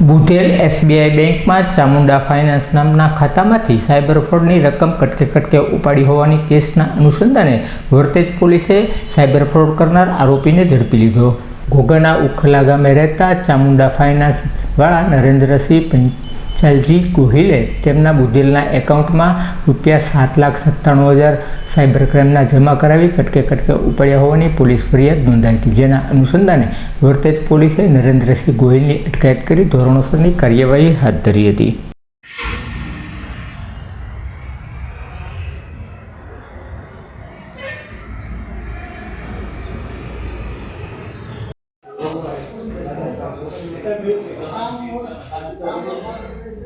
Budhel SBI બેંકમાં Chamunda finance નામના ખાતામાંથી સાયબર ફ્રોડની રકમ કટકે કટકે ઉપાડી હોવાની કેસના અનુસંધાને વરતેજ પોલીસે સાયબર ફ્રોડ કરનાર આરોપીને ઝડપી લીધો. ઘોઘાના ઉખલા ગામે રહેતા ચામુંડા ફાઇનાન્સવાળા નરેન્દ્રસિંહ એલજી ગોહિલે તેમના બુદ્ધિલના એકાઉન્ટમાં રૂપિયા સાત લાખ સત્તાણું હજાર સાયબર ક્રાઇમના જમા કરાવી કટકે કટકે ઉપાડ્યા હોવાની પોલીસ ફરિયાદ નોંધાઈ હતી. જેના અનુસંધાને વર્તેજ પોલીસે નરેન્દ્રસિંહ ગોહિલની અટકાયત કરી ધોરણોસરની કાર્યવાહી હાથ ધરી હતી.